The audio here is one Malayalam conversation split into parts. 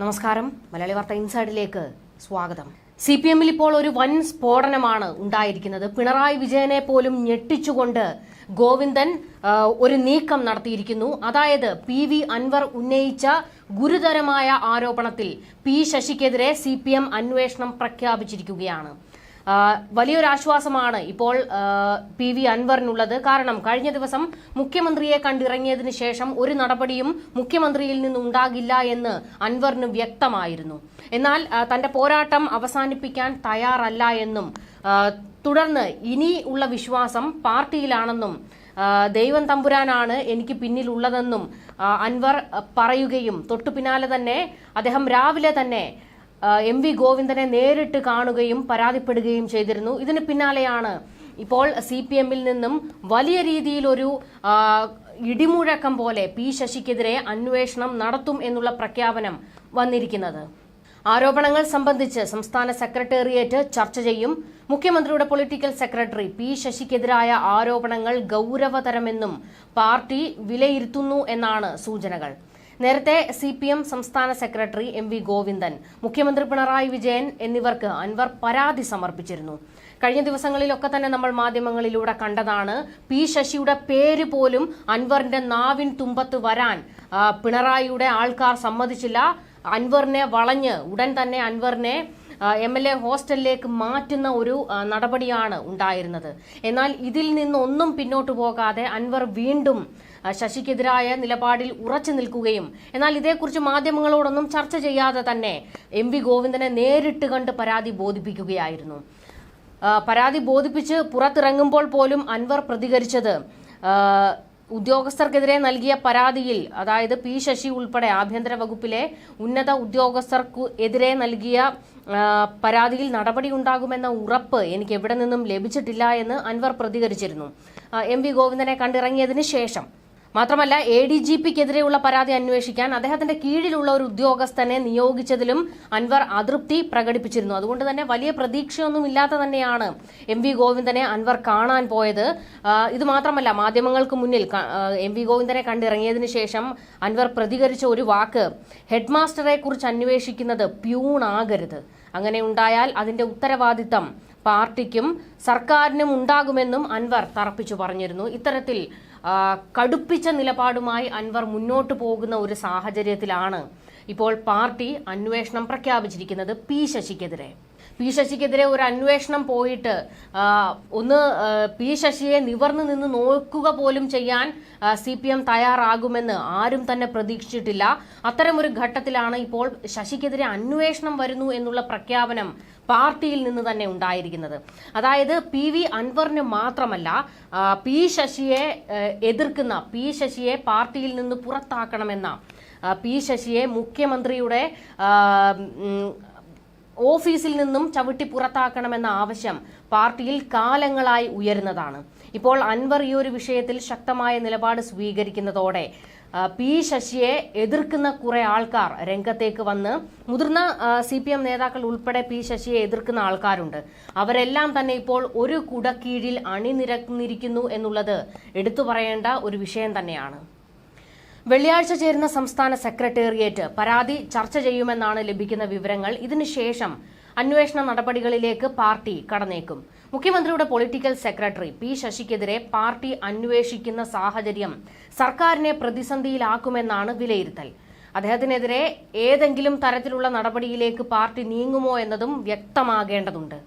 നമസ്കാരം. മലയാളി വാർത്ത ഇൻസൈഡിലേക്ക് സ്വാഗതം. സി പി എമ്മിൽ ഇപ്പോൾ ഒരു വൻ സ്ഫോടനമാണ് ഉണ്ടായിരിക്കുന്നത്. പിണറായി വിജയനെ പോലും ഞെട്ടിച്ചുകൊണ്ട് ഗോവിന്ദൻ ഒരു നീക്കം നടത്തിയിരിക്കുന്നു. അതായത് പി വി അൻവർ ഉന്നയിച്ച ഗുരുതരമായ ആരോപണത്തിൽ പി ശശിക്കെതിരെ സി പി എം അന്വേഷണം പ്രഖ്യാപിച്ചിരിക്കുകയാണ്. ആ, വലിയൊരു ആശ്വാസമാണ് ഇപ്പോൾ പി വി അൻവറിനുള്ളത്. കാരണം കഴിഞ്ഞ ദിവസം മുഖ്യമന്ത്രിയെ കണ്ടിറങ്ങിയതിനു ശേഷം ഒരു നടപടിയും മുഖ്യമന്ത്രിയിൽ നിന്നുണ്ടാകില്ല എന്ന് അൻവറിന് വ്യക്തമായിരുന്നു. എന്നാൽ തന്റെ പോരാട്ടം അവസാനിപ്പിക്കാൻ തയ്യാറല്ല എന്നും തുടർന്ന് ഇനി ഉള്ള വിശ്വാസം പാർട്ടിയിലാണെന്നും ദൈവം തമ്പുരാനാണ് എനിക്ക് പിന്നിലുള്ളതെന്നും അൻവർ പറയുകയും തൊട്ടു പിന്നാലെ തന്നെ അദ്ദേഹം രാവിലെ തന്നെ എം വി ഗോവിന്ദനെ നേരിട്ട് കാണുകയും പരാതിപ്പെടുകയും ചെയ്തിരുന്നു. ഇതിന് പിന്നാലെയാണ് ഇപ്പോൾ സി പി എമ്മിൽ നിന്നും വലിയ രീതിയിലൊരു ഇടിമുഴക്കം പോലെ പി ശശിക്കെതിരെ അന്വേഷണം നടത്തും എന്നുള്ള പ്രഖ്യാപനം വന്നിരിക്കുന്നത്. ആരോപണങ്ങൾ സംബന്ധിച്ച് സംസ്ഥാന സെക്രട്ടേറിയറ്റ് ചർച്ച ചെയ്യും. മുഖ്യമന്ത്രിയുടെ പൊളിറ്റിക്കൽ സെക്രട്ടറി പി ശശിക്കെതിരായ ആരോപണങ്ങൾ ഗൌരവതരമെന്നും പാർട്ടി വിലയിരുത്തുന്നു എന്നാണ് സൂചനകൾ. നേരത്തെ സി പി എം സംസ്ഥാന സെക്രട്ടറി എം വി ഗോവിന്ദൻ മുഖ്യമന്ത്രി പിണറായി വിജയൻ എന്നിവർക്ക് അൻവർ പരാതി സമർപ്പിച്ചിരുന്നു. കഴിഞ്ഞ ദിവസങ്ങളിലൊക്കെ തന്നെ നമ്മൾ മാധ്യമങ്ങളിലൂടെ കണ്ടതാണ് പി ശശിയുടെ പേര് പോലും അൻവറിന്റെ നാവിൻ തുമ്പത്ത് വരാൻ പിണറായിയുടെ ആൾക്കാർ സമ്മതിച്ചില്ല. അൻവറിനെ വളഞ്ഞ് ഉടൻ തന്നെ അൻവറിനെ എം എൽ എ ഹോസ്റ്റലിലേക്ക് മാറ്റുന്ന ഒരു നടപടിയാണ് ഉണ്ടായിരുന്നത്. എന്നാൽ ഇതിൽ നിന്നൊന്നും പിന്നോട്ട് പോകാതെ അൻവർ വീണ്ടും ശശിക്കെതിരായ നിലപാടിൽ ഉറച്ചു നിൽക്കുകയും എന്നാൽ ഇതേക്കുറിച്ച് മാധ്യമങ്ങളോടൊന്നും ചർച്ച ചെയ്യാതെ തന്നെ എം വി ഗോവിന്ദനെ നേരിട്ട് കണ്ട് പരാതി ബോധിപ്പിക്കുകയായിരുന്നു. പരാതി ബോധിപ്പിച്ച് പുറത്തിറങ്ങുമ്പോൾ പോലും അൻവർ പ്രതികരിച്ചത് ഉദ്യോഗസ്ഥർക്കെതിരെ നൽകിയ പരാതിയിൽ അതായത് പി ശശി ഉൾപ്പെടെ ആഭ്യന്തര വകുപ്പിലെ ഉന്നത ഉദ്യോഗസ്ഥർക്കു എതിരെ നൽകിയ പരാതിയിൽ നടപടി ഉണ്ടാകുമെന്ന ഉറപ്പ് എനിക്ക് എവിടെ നിന്നും ലഭിച്ചിട്ടില്ല എന്ന് അൻവർ പ്രതികരിച്ചിരുന്നു. എം വി ഗോവിന്ദനെ കണ്ടിറങ്ങിയതിന് ശേഷം മാത്രമല്ല എ ഡി ജി പിക്കെതിരെയുള്ള പരാതി അന്വേഷിക്കാൻ അദ്ദേഹത്തിന്റെ കീഴിലുള്ള ഒരു ഉദ്യോഗസ്ഥനെ നിയോഗിച്ചതിലും അൻവർ അതൃപ്തി പ്രകടിപ്പിച്ചിരുന്നു. അതുകൊണ്ട് തന്നെ വലിയ പ്രതീക്ഷയൊന്നും ഇല്ലാതെ തന്നെയാണ് എം വി ഗോവിന്ദനെ അൻവർ കാണാൻ പോയത്. ഇത് മാത്രമല്ല മാധ്യമങ്ങൾക്ക് മുന്നിൽ എം വി ഗോവിന്ദനെ കണ്ടിറങ്ങിയതിന് ശേഷം അൻവർ പ്രതികരിച്ച ഒരു വാക്ക് ഹെഡ് മാസ്റ്ററെ കുറിച്ച് അന്വേഷിക്കുന്നത് പ്യൂണാകരുത്. അങ്ങനെ ഉണ്ടായാൽ അതിന്റെ ഉത്തരവാദിത്തം പാർട്ടിക്കും സർക്കാരിനും ഉണ്ടാകുമെന്നും അൻവർ തറപ്പിച്ചു പറഞ്ഞിരുന്നു. ഇത്തരത്തിൽ കടുപ്പിച്ച നിലപാടുമായി അൻവർ മുന്നോട്ട് പോകുന്ന ഒരു സാഹചര്യത്തിലാണ് ഇപ്പോൾ പാർട്ടി അന്വേഷണം പ്രഖ്യാപിച്ചിരിക്കുന്നത് പി ശശിക്കെതിരെ. പി ശശിക്കെതിരെ ഒരു അന്വേഷണം പോയിട്ട് ഒന്ന് പി ശശിയെ നിവർന്നു നിന്ന് നോക്കുക പോലും ചെയ്യാൻ സി പി എം തയ്യാറാകുമെന്ന് ആരും തന്നെ പ്രതീക്ഷിച്ചിട്ടില്ല. അത്തരമൊരു ഘട്ടത്തിലാണ് ഇപ്പോൾ ശശിക്കെതിരെ അന്വേഷണം വരുന്നു എന്നുള്ള പ്രഖ്യാപനം പാർട്ടിയിൽ നിന്ന് തന്നെ ഉണ്ടായിരിക്കുന്നത്. അതായത് പി വി അൻവറിന് മാത്രമല്ല പി ശശിയെ എതിർക്കുന്ന പി ശശിയെ പാർട്ടിയിൽ നിന്ന് പുറത്താക്കണമെന്ന പി ശശിയെ മുഖ്യമന്ത്രിയുടെ ഓഫീസിൽ നിന്നും ചവിട്ടി പുറത്താക്കണമെന്ന ആവശ്യം പാർട്ടിയിൽ കാലങ്ങളായി ഉയരുന്നതാണ്. ഇപ്പോൾ അൻവർ ഈ ഒരു വിഷയത്തിൽ ശക്തമായ നിലപാട് സ്വീകരിക്കുന്നതോടെ പി ശശിയെ എതിർക്കുന്ന കുറെ ആൾക്കാർ രംഗത്തേക്ക് വന്ന് മുതിർന്ന സി പി എം നേതാക്കൾ ഉൾപ്പെടെ പി ശശിയെ എതിർക്കുന്ന ആൾക്കാരുണ്ട്. അവരെല്ലാം തന്നെ ഇപ്പോൾ ഒരു കുടക്കീഴിൽ അണിനിരന്നിരിക്കുന്നു എന്നുള്ളത് എടുത്തു പറയേണ്ട ഒരു വിഷയം തന്നെയാണ്. വെള്ളിയാഴ്ച ചേരുന്ന സംസ്ഥാന സെക്രട്ടേറിയറ്റ് പരാതി ചർച്ച ചെയ്യുമെന്നാണ് ലഭിക്കുന്ന വിവരങ്ങൾ. ഇതിനുശേഷം അന്വേഷണ നടപടികളിലേക്ക് പാർട്ടി കടന്നേക്കും. മുഖ്യമന്ത്രിയുടെ പൊളിറ്റിക്കൽ സെക്രട്ടറി പി ശശിക്കെതിരെ പാർട്ടി അന്വേഷിക്കുന്ന സാഹചര്യം സർക്കാരിനെ പ്രതിസന്ധിയിലാക്കുമെന്നാണ് വിലയിരുത്തൽ. അദ്ദേഹത്തിനെതിരെ ഏതെങ്കിലും തരത്തിലുള്ള നടപടിയിലേക്ക് പാർട്ടി നീങ്ങുമോ എന്നതും വ്യക്തമാകേണ്ടതുണ്ട്.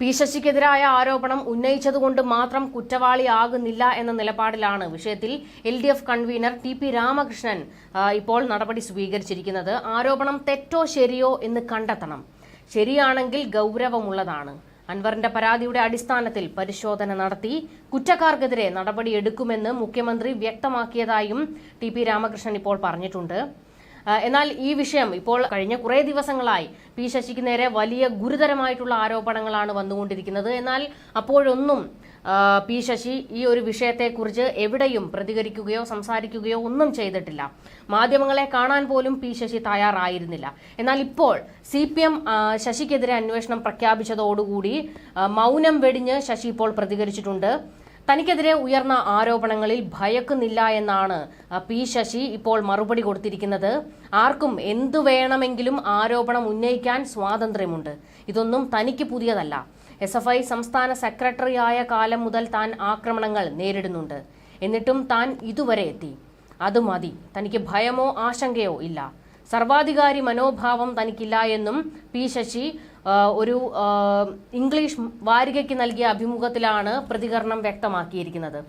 പി ശശിക്കെതിരായ ആരോപണം ഉന്നയിച്ചതുകൊണ്ട് മാത്രം കുറ്റവാളിയാകുന്നില്ല എന്ന നിലപാടിലാണ് വിഷയത്തിൽ L D F convener T P Ramakrishnan ഇപ്പോൾ നടപടി സ്വീകരിച്ചിരിക്കുന്നത്. ആരോപണം തെറ്റോ ശരിയോ എന്ന് കണ്ടെത്തണം. ശരിയാണെങ്കിൽ ഗൗരവമുള്ളതാണ്. അൻവറിന്റെ പരാതിയുടെ അടിസ്ഥാനത്തിൽ പരിശോധന നടത്തി കുറ്റക്കാർക്കെതിരെ നടപടിയെടുക്കുമെന്ന് മുഖ്യമന്ത്രി വ്യക്തമാക്കിയതായും ടി പി രാമകൃഷ്ണൻ ഇപ്പോൾ പറഞ്ഞിട്ടുണ്ട്. എന്നാൽ ഈ വിഷയം ഇപ്പോൾ കഴിഞ്ഞ കുറേ ദിവസങ്ങളായി പി ശശിക്ക് നേരെ വലിയ ഗുരുതരമായിട്ടുള്ള ആരോപണങ്ങളാണ് വന്നുകൊണ്ടിരിക്കുന്നത്. എന്നാൽ അപ്പോഴൊന്നും പി ശശി ഈ ഒരു വിഷയത്തെക്കുറിച്ച് എവിടെയും പ്രതികരിക്കുകയോ സംസാരിക്കുകയോ ഒന്നും ചെയ്തിട്ടില്ല. മാധ്യമങ്ങളെ കാണാൻ പോലും പി ശശി തയ്യാറായിരുന്നില്ല. എന്നാൽ ഇപ്പോൾ സി പി എം ശശിക്കെതിരെ അന്വേഷണം പ്രഖ്യാപിച്ചതോടുകൂടി മൗനം വെടിഞ്ഞ് ശശി ഇപ്പോൾ പ്രതികരിച്ചിട്ടുണ്ട്. തനിക്കെതിരെ ഉയർന്ന ആരോപണങ്ങളിൽ ഭയക്കുന്നില്ല എന്നാണ് പി ശശി ഇപ്പോൾ മറുപടി കൊടുത്തിരിക്കുന്നത്. ആർക്കും എന്തു വേണമെങ്കിലും ആരോപണം ഉന്നയിക്കാൻ സ്വാതന്ത്ര്യമുണ്ട്. ഇതൊന്നും തനിക്ക് പുതിയതല്ല. എസ് എഫ് ഐ സംസ്ഥാന കാലം മുതൽ താൻ ആക്രമണങ്ങൾ നേരിടുന്നുണ്ട്. എന്നിട്ടും താൻ ഇതുവരെ എത്തി. അത് മതി. തനിക്ക് ഭയമോ ആശങ്കയോ ഇല്ല. സർവാധികാരി മനോഭാവം തനിക്കില്ല എന്നും പി ശശി ഒരു ഇംഗ്ലീഷ് വാരികയ്ക്ക് നൽകിയ അഭിമുഖത്തിലാണ് പ്രതികരണം വ്യക്തമാക്കിയിരിക്കുന്നത്.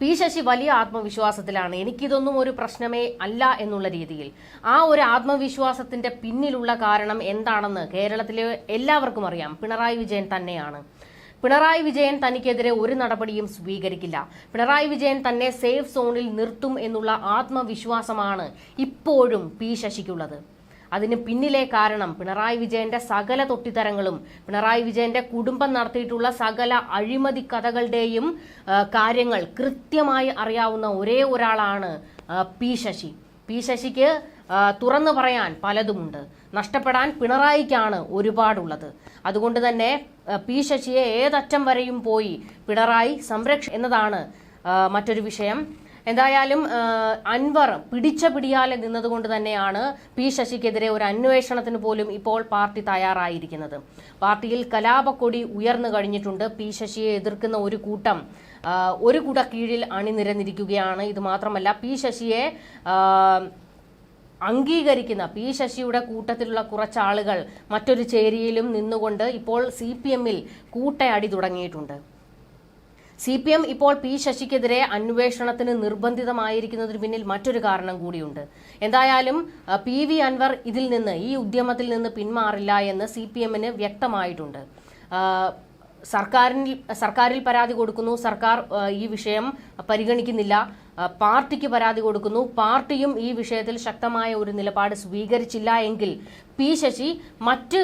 പി ശശി വലിയ ആത്മവിശ്വാസത്തിലാണ്. എനിക്കിതൊന്നും ഒരു പ്രശ്നമേ അല്ല എന്നുള്ള രീതിയിൽ. ആ ഒരു ആത്മവിശ്വാസത്തിന്റെ പിന്നിലുള്ള കാരണം എന്താണെന്ന് കേരളത്തിലെ എല്ലാവർക്കും അറിയാം. പിണറായി വിജയൻ തന്നെയാണ്. പിണറായി വിജയൻ തനിക്കെതിരെ ഒരു നടപടിയും സ്വീകരിക്കില്ല. പിണറായി വിജയൻ തന്നെ സേഫ് സോണിൽ നിർത്തും എന്നുള്ള ആത്മവിശ്വാസമാണ് ഇപ്പോഴും പി ശശിക്കുള്ളത്. അതിന് പിന്നിലെ കാരണം പിണറായി വിജയന്റെ സകല തൊട്ടിത്തരങ്ങളും പിണറായി വിജയന്റെ കുടുംബം നടത്തിയിട്ടുള്ള സകല അഴിമതി കഥകളുടെയും കാര്യങ്ങൾ കൃത്യമായി അറിയാവുന്ന ഒരേ ഒരാളാണ് പി ശശി. പി ശശിക്ക് തുറന്നു പറയാൻ പലതുമുണ്ട്. നഷ്ടപ്പെടാൻ പിണറായിക്കാണ് ഒരുപാടുള്ളത്. അതുകൊണ്ട് തന്നെ പി ശശിയെ ഏതറ്റം വരെയും പോയി പിണറായി സംരക്ഷ എന്നതാണ് മറ്റൊരു വിഷയം. എന്തായാലും അൻവർ പിടിച്ച പിടിയാലെ നിന്നതുകൊണ്ട് തന്നെയാണ് പി ശശിക്കെതിരെ ഒരു അന്വേഷണത്തിന് പോലും ഇപ്പോൾ പാർട്ടി തയ്യാറായിരിക്കുന്നത്. പാർട്ടിയിൽ കലാപക്കൊടി ഉയർന്നു കഴിഞ്ഞിട്ടുണ്ട്. പി ശശിയെ എതിർക്കുന്ന ഒരു കൂട്ടം ഒരു കുട കീഴിൽ അണിനിരന്നിരിക്കുകയാണ്. ഇത് മാത്രമല്ല പി ശശിയെ അംഗീകരിക്കുന്ന പി ശശിയുടെ കൂട്ടത്തിലുള്ള കുറച്ചാളുകൾ മറ്റൊരു ചേരിയിലും നിന്നുകൊണ്ട് ഇപ്പോൾ സി പി എമ്മിൽ കൂട്ടയടി തുടങ്ങിയിട്ടുണ്ട്. സി പി എം ഇപ്പോൾ പി ശശിക്കെതിരെ അന്വേഷണത്തിന് നിർബന്ധിതമായിരിക്കുന്നതിന് പിന്നിൽ മറ്റൊരു കാരണം കൂടിയുണ്ട്. എന്തായാലും പി വി അൻവർ ഇതിൽ നിന്ന് ഈ ഉദ്യമത്തിൽ നിന്ന് പിന്മാറില്ല എന്ന് സി പി എമ്മിന് വ്യക്തമായിട്ടുണ്ട് സർക്കാരിൽ സർക്കാരിൽ പരാതി കൊടുക്കുന്നു. സർക്കാർ ഈ വിഷയം പരിഗണിക്കുന്നില്ല. പാർട്ടിക്ക് പരാതി കൊടുക്കുന്നു. പാർട്ടിയും ഈ വിഷയത്തിൽ ശക്തമായ ഒരു നിലപാട് സ്വീകരിച്ചില്ല എങ്കിൽ പി ശശി മറ്റ്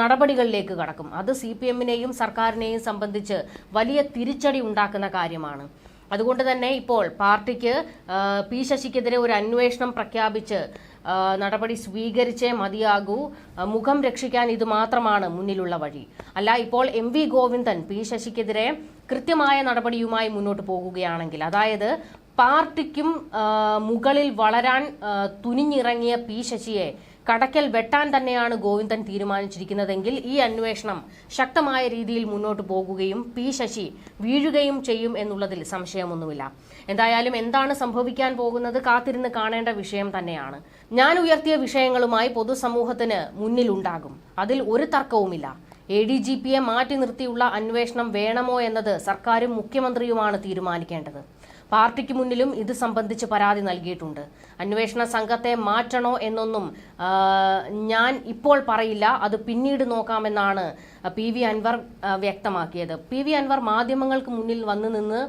നടപടികളിലേക്ക് കടക്കും. അത് സി പി എമ്മിനെയും സർക്കാരിനെയും സംബന്ധിച്ച് വലിയ തിരിച്ചടി ഉണ്ടാക്കുന്ന കാര്യമാണ്. അതുകൊണ്ട് തന്നെ ഇപ്പോൾ പാർട്ടിക്ക് പി ശശിക്കെതിരെ ഒരു അന്വേഷണം പ്രഖ്യാപിച്ച് നടപടി സ്വീകരിച്ചേ മതിയാകൂ. മുഖം രക്ഷിക്കാൻ ഇത് മാത്രമാണ് മുന്നിലുള്ള വഴി. അല്ല ഇപ്പോൾ എം വി ഗോവിന്ദൻ പി ശശിക്കെതിരെ കൃത്യമായ നടപടിയുമായി മുന്നോട്ട് പോകുകയാണെങ്കിൽ അതായത് പാർട്ടിക്കും മുകളിൽ വളരാൻ തുനിഞ്ഞിറങ്ങിയ പി ശശിയെ കടക്കൽ വെട്ടാൻ തന്നെയാണ് ഗോവിന്ദൻ തീരുമാനിച്ചിരിക്കുന്നതെങ്കിൽ ഈ അന്വേഷണം ശക്തമായ രീതിയിൽ മുന്നോട്ട് പോകുകയും പി ശശി വീഴുകയും ചെയ്യും എന്നുള്ളതിൽ സംശയമൊന്നുമില്ല. എന്തായാലും എന്താണ് സംഭവിക്കാൻ പോകുന്നത് കാത്തിരുന്ന് കാണേണ്ട വിഷയം തന്നെയാണ്. ഞാൻ ഉയർത്തിയ വിഷയങ്ങളുമായി പൊതുസമൂഹത്തിന് മുന്നിലുണ്ടാകും. അതിൽ ഒരു തർക്കവുമില്ല. എ ഡി ജി പിയെ മാറ്റി നിർത്തിയുള്ള അന്വേഷണം വേണമോ എന്നത് സർക്കാരും മുഖ്യമന്ത്രിയുമാണ് തീരുമാനിക്കേണ്ടത്. പാർട്ടിക്ക് മുന്നിലും ഇത് സംബന്ധിച്ച് പരാതി നൽകിയിട്ടുണ്ട്. അന്വേഷണ സംഘത്തെ മാറ്റണോ എന്നൊന്നും ഞാൻ ഇപ്പോൾ പറയില്ല. അത് പിന്നീട് നോക്കാമെന്നാണ് പി വി അൻവർ വ്യക്തമാക്കിയത്. പി വി അൻവർ മാധ്യമങ്ങൾക്ക് മുന്നിൽ വന്നു നിന്ന്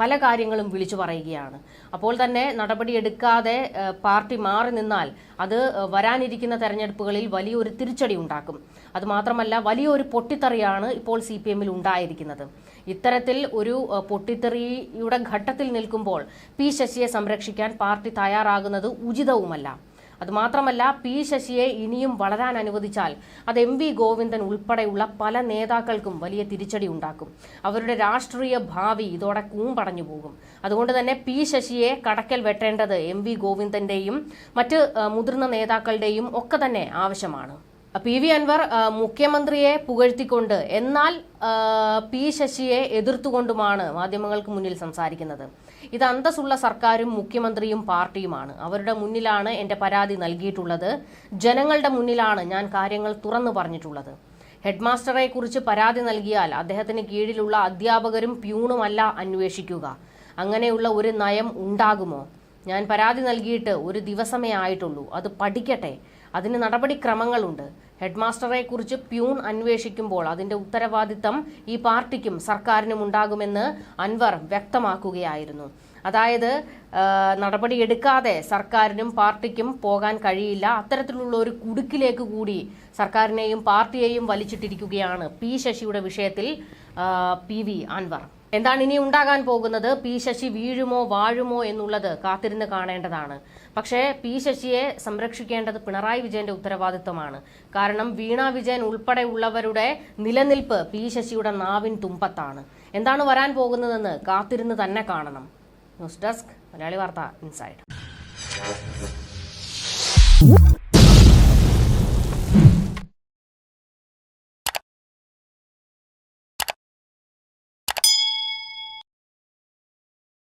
പല കാര്യങ്ങളും വിളിച്ചു പറയുകയാണ്. അപ്പോൾ തന്നെ നടപടിയെടുക്കാതെ പാർട്ടി മാറി നിന്നാൽ അത് വരാനിരിക്കുന്ന തെരഞ്ഞെടുപ്പുകളിൽ വലിയൊരു തിരിച്ചടി ഉണ്ടാക്കും. അതുമാത്രമല്ല വലിയൊരു പൊട്ടിത്തെറിയാണ് ഇപ്പോൾ സി പി എമ്മിൽ ഉണ്ടായിരിക്കുന്നത്. ഇത്തരത്തിൽ ഒരു പൊട്ടിത്തെറിയുടെ ഘട്ടത്തിൽ നിൽക്കുമ്പോൾ പി ശശിയെ സംരക്ഷിക്കാൻ പാർട്ടി തയ്യാറാകുന്നത് ഉചിതവുമല്ല. അതുമാത്രമല്ല പി ശശിയെ ഇനിയും വളരാൻ അനുവദിച്ചാൽ അത് എം വി ഗോവിന്ദൻ ഉൾപ്പെടെയുള്ള പല നേതാക്കൾക്കും വലിയ തിരിച്ചടി ഉണ്ടാക്കും. അവരുടെ രാഷ്ട്രീയ ഭാവി ഇതോടെ കൂമ്പടഞ്ഞു പോകും. അതുകൊണ്ട് തന്നെ പി ശശിയെ കടക്കൽ വെട്ടേണ്ടത് എം വി ഗോവിന്ദന്റെയും മറ്റ് മുതിർന്ന നേതാക്കളുടെയും ഒക്കെ തന്നെ ആവശ്യമാണ്. പി വി അൻവർ മുഖ്യമന്ത്രിയെ പുകഴ്ത്തിക്കൊണ്ട് എന്നാൽ പി ശശിയെ എതിർത്തുകൊണ്ടുമാണ് മാധ്യമങ്ങൾക്ക് മുന്നിൽ സംസാരിക്കുന്നത്. ഇത് അന്തസ്സുള്ള സർക്കാരും മുഖ്യമന്ത്രിയും പാർട്ടിയുമാണ്. അവരുടെ മുന്നിലാണ് എന്റെ പരാതി നൽകിയിട്ടുള്ളത്. ജനങ്ങളുടെ മുന്നിലാണ് ഞാൻ കാര്യങ്ങൾ തുറന്നു പറഞ്ഞിട്ടുള്ളത്. ഹെഡ്മാസ്റ്ററെ കുറിച്ച് പരാതി നൽകിയാൽ അദ്ദേഹത്തിന് കീഴിലുള്ള അധ്യാപകരും പ്യൂണുമല്ല അന്വേഷിക്കുക. അങ്ങനെയുള്ള ഒരു നയം ഉണ്ടാകുമോ? ഞാൻ പരാതി നൽകിയിട്ട് ഒരു ദിവസമേ ആയിട്ടുള്ളൂ. അത് പഠിക്കട്ടെ. അതിന് നടപടിക്രമങ്ങളുണ്ട്. ഹെഡ്മാസ്റ്ററെ കുറിച്ച് പ്യൂൺ അന്വേഷിക്കുമ്പോൾ അതിന്റെ ഉത്തരവാദിത്തം ഈ പാർട്ടിക്കും സർക്കാരിനും ഉണ്ടാകുമെന്ന് അൻവർ വ്യക്തമാക്കുകയായിരുന്നു. അതായത് നടപടി നടപടിയെടുക്കാതെ സർക്കാരിനും പാർട്ടിക്കും പോകാൻ കഴിയില്ല. അത്തരത്തിലുള്ള ഒരു കുടുക്കിലേക്ക് കൂടി സർക്കാരിനെയും പാർട്ടിയെയും വലിച്ചിട്ടിരിക്കുകയാണ് പി ശശിയുടെ വിഷയത്തിൽ പി വി അൻവർ. എന്താണ് ഇനി ഉണ്ടാകാൻ പോകുന്നത്? പി ശശി വീഴുമോ വാഴുമോ എന്നുള്ളത് കാത്തിരുന്ന് കാണേണ്ടതാണ്. പക്ഷേ പി ശശിയെ സംരക്ഷിക്കേണ്ടത് പിണറായി വിജയന്റെ ഉത്തരവാദിത്വമാണ്. കാരണം വീണ വിജയൻ ഉൾപ്പെടെയുള്ളവരുടെ നിലനിൽപ്പ് പി ശശിയുടെ നാവിൻ തുമ്പത്താണ്. എന്താണ് വരാൻ പോകുന്നതെന്ന് കാത്തിരുന്ന് തന്നെ കാണണം. ന്യൂസ് ഡെസ്ക് മലയാളി വാർത്ത ഇൻസൈഡ്.